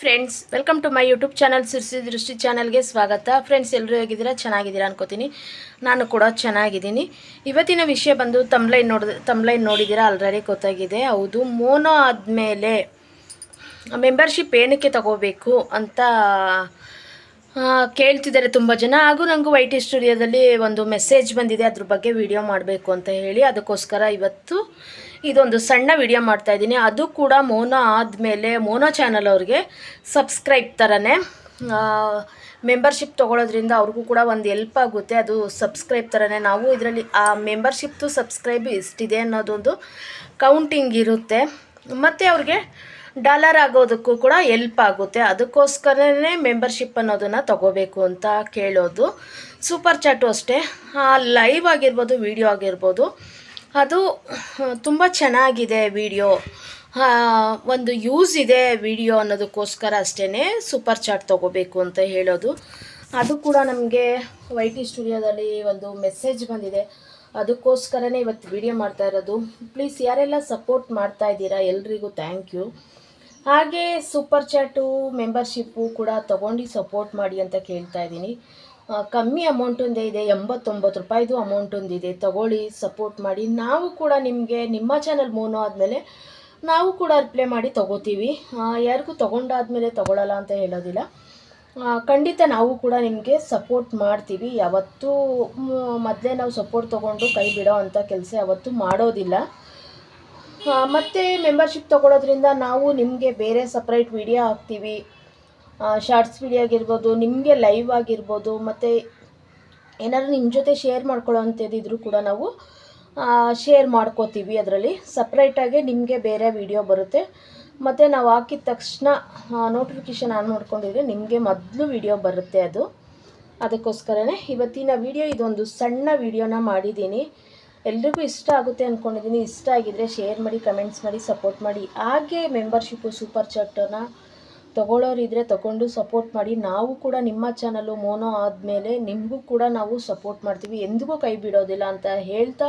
Friends welcome to my YouTube channel Sirsi ದೃಷ್ಟಿ ಚಾನಲ್ಗೆ ಸ್ವಾಗತ. ಫ್ರೆಂಡ್ಸ್ ಎಲ್ಲರೂ ಹೇಗಿದ್ದೀರಾ? ಚೆನ್ನಾಗಿದ್ದೀರಾ ಅನ್ಕೋತೀನಿ. ನಾನು ಕೂಡ ಚೆನ್ನಾಗಿದ್ದೀನಿ. ಇವತ್ತಿನ ವಿಷಯ ಬಂದು ತಮ್ಲೈನ್ ನೋಡಿದ ತಮ್ಲೈನ್ ನೋಡಿದ್ದೀರಾ? ಆಲ್ರೆಡಿ ಗೊತ್ತಾಗಿದೆ. ಹೌದು, ಮೋನೋ ಆದಮೇಲೆ ಮೆಂಬರ್ಶಿಪ್ ಏನಕ್ಕೆ ತಗೋಬೇಕು ಅಂತ ಕೇಳ್ತಿದ್ದಾರೆ ತುಂಬ ಜನ. ಹಾಗೂ ನನಗೂ ವೈ ಟಿ ಸ್ಟುಡಿಯೋದಲ್ಲಿ ಒಂದು ಮೆಸೇಜ್ ಬಂದಿದೆ. ಅದ್ರ ಬಗ್ಗೆ ವಿಡಿಯೋ ಮಾಡಬೇಕು ಅಂತ ಹೇಳಿ. ಅದಕ್ಕೋಸ್ಕರ ಇವತ್ತು ಇದೊಂದು ಸಣ್ಣ ವಿಡಿಯೋ ಮಾಡ್ತಾ ಇದ್ದೀನಿ. ಅದು ಕೂಡ ಮೋನೋ ಆದಮೇಲೆ, ಮೋನೋ ಚಾನಲ್ ಅವ್ರಿಗೆ ಸಬ್ಸ್ಕ್ರೈಬ್ ಥರನೇ ಮೆಂಬರ್ಶಿಪ್ ತೊಗೊಳೋದ್ರಿಂದ ಅವ್ರಿಗೂ ಕೂಡ ಒಂದು ಎಲ್ಪ್ ಆಗುತ್ತೆ. ಅದು ಸಬ್ಸ್ಕ್ರೈಬ್ ಥರನೇ ನಾವು ಇದರಲ್ಲಿ, ಆ ಮೆಂಬರ್ಶಿಪ್ದು ಸಬ್ಸ್ಕ್ರೈಬ್ ಇಷ್ಟಿದೆ ಅನ್ನೋದೊಂದು ಕೌಂಟಿಂಗ್ ಇರುತ್ತೆ. ಮತ್ತು ಅವ್ರಿಗೆ ಡಾಲರ್ ಆಗೋದಕ್ಕೂ ಕೂಡ ಎಲ್ಪ್ ಆಗುತ್ತೆ. ಅದಕ್ಕೋಸ್ಕರನೇ ಮೆಂಬರ್ಶಿಪ್ ಅನ್ನೋದನ್ನು ತಗೋಬೇಕು ಅಂತ ಕೇಳೋದು. ಸೂಪರ್ ಚಾಟು ಅಷ್ಟೇ. ಲೈವ್ ಆಗಿರ್ಬೋದು ವಿಡಿಯೋ ಆಗಿರ್ಬೋದು. ಅದು ತುಂಬ ಚೆನ್ನಾಗಿದೆ ವಿಡಿಯೋ ಒಂದು ಯೂಸ್ ಇದೆ ವಿಡಿಯೋ ಅನ್ನೋದಕ್ಕೋಸ್ಕರ ಅಷ್ಟೇ ಸೂಪರ್ ಚಾಟ್ ತೊಗೋಬೇಕು ಅಂತ ಹೇಳೋದು. ಅದು ಕೂಡ ನಮಗೆ ವೈ ಟಿ ಸ್ಟುಡಿಯೋದಲ್ಲಿ ಒಂದು ಮೆಸೇಜ್ ಬಂದಿದೆ. ಅದಕ್ಕೋಸ್ಕರನೇ ಇವತ್ತು ವಿಡಿಯೋ ಮಾಡ್ತಾ ಇರೋದು. ಪ್ಲೀಸ್ ಯಾರೆಲ್ಲ ಸಪೋರ್ಟ್ ಮಾಡ್ತಾ ಇದ್ದೀರಾ, ಎಲ್ರಿಗೂ ಥ್ಯಾಂಕ್ ಯು ಹಾಗೆ ಸೂಪರ್ ಚಾಟು ಮೆಂಬರ್ಶಿಪ್ಪು ಕೂಡ ತೊಗೊಂಡು ಸಪೋರ್ಟ್ ಮಾಡಿ ಅಂತ ಕೇಳ್ತಾ ಇದ್ದೀನಿ. ಕಮ್ಮಿ ಕಮ್ಮಿ ಅಮೌಂಟೊಂದೇ ಇದೆ, ಎಂಬತ್ತೊಂಬತ್ತು ರೂಪಾಯಿದು ಅಮೌಂಟ್ ಒಂದಿದೆ ತಗೊಳ್ಳಿ ಸಪೋರ್ಟ್ ಮಾಡಿ. ನಾವು ಕೂಡ ನಿಮಗೆ, ನಿಮ್ಮ ಚಾನಲ್ ಮೋನೋ ಆದಮೇಲೆ ನಾವು ಕೂಡ ರಿಪ್ಲೈ ಮಾಡಿ ತೊಗೋತೀವಿ. ಯಾರಿಗೂ ತೊಗೊಂಡಾದಮೇಲೆ ತೊಗೊಳ್ಳಲ್ಲ ಅಂತ ಹೇಳೋದಿಲ್ಲ. ಖಂಡಿತ ನಾವು ಕೂಡ ನಿಮಗೆ ಸಪೋರ್ಟ್ ಮಾಡ್ತೀವಿ. ಯಾವತ್ತೂ ಮೊದಲೇ ನಾವು ಸಪೋರ್ಟ್ ತೊಗೊಂಡು ಕೈ ಬಿಡೋ ಅಂಥ ಕೆಲಸ ಯಾವತ್ತೂ ಮಾಡೋದಿಲ್ಲ. ಮತ್ತೆ ಮೆಂಬರ್ಶಿಪ್ ತೊಗೊಳೋದ್ರಿಂದ ನಾವು ನಿಮಗೆ ಬೇರೆ ಸಪ್ರೇಟ್ ವಿಡಿಯೋ ಹಾಕ್ತೀವಿ. ಶಾರ್ಟ್ಸ್ ವಿಡಿಯೋ ಆಗಿರ್ಬೋದು, ನಿಮಗೆ ಲೈವ್ ಆಗಿರ್ಬೋದು, ಮತ್ತು ಏನಾದ್ರು ನಿಮ್ಮ ಜೊತೆ ಶೇರ್ ಮಾಡ್ಕೊಳ್ಳೋ ಅಂಥದ್ದಿದ್ರು ಕೂಡ ನಾವು ಶೇರ್ ಮಾಡ್ಕೋತೀವಿ ಅದರಲ್ಲಿ. ಸಪ್ರೇಟಾಗಿ ನಿಮಗೆ ಬೇರೆ ವಿಡಿಯೋ ಬರುತ್ತೆ. ಮತ್ತು ನಾವು ಹಾಕಿದ ತಕ್ಷಣ ನೋಟಿಫಿಕೇಷನ್ ಆನ್ ಮಾಡ್ಕೊಂಡಿದ್ರೆ ನಿಮಗೆ ಮೊದಲು ವಿಡಿಯೋ ಬರುತ್ತೆ ಅದು. ಅದಕ್ಕೋಸ್ಕರನೇ ಇವತ್ತಿನ ವಿಡಿಯೋ ಇದೊಂದು ಸಣ್ಣ ವಿಡಿಯೋನ ಮಾಡಿದ್ದೀನಿ. ಎಲ್ರಿಗೂ ಇಷ್ಟ ಆಗುತ್ತೆ ಅಂದ್ಕೊಂಡಿದ್ದೀನಿ ಇಷ್ಟ ಆಗಿದ್ರೆ ಶೇರ್ ಮಾಡಿ ಕಮೆಂಟ್ಸ್ ಮಾಡಿ ಸಪೋರ್ಟ್ ಮಾಡಿ. ಹಾಗೆ ಮೆಂಬರ್ಶಿಪ್ಪು ಸೂಪರ್ ಚಾಟನ್ನು ತೊಗೊಳ್ಳೋರಿದ್ರೆ ತಗೊಂಡು ಸಪೋರ್ಟ್ ಮಾಡಿ. ನಾವು ಕೂಡ ನಿಮ್ಮ ಚಾನಲು ಮೋನೋ ಆದಮೇಲೆ ನಿಮಗೂ ಕೂಡ ನಾವು ಸಪೋರ್ಟ್ ಮಾಡ್ತೀವಿ. ಎಂದಿಗೂ ಕೈ ಬಿಡೋದಿಲ್ಲ ಅಂತ ಹೇಳ್ತಾ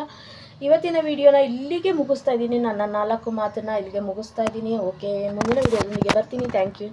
ಇವತ್ತಿನ ವಿಡಿಯೋನ ಇಲ್ಲಿಗೆ ಮುಗಿಸ್ತಾ ಇದ್ದೀನಿ. ನನ್ನ ನಾಲ್ಕು ಮಾತನ್ನು ಇಲ್ಲಿಗೆ ಮುಗಿಸ್ತಾ ಇದ್ದೀನಿ. ಓಕೆ ಮುಂದಿನ ವಿಡಿಯೋದೊಂದಿಗೆ ಬರ್ತೀನಿ. Thank you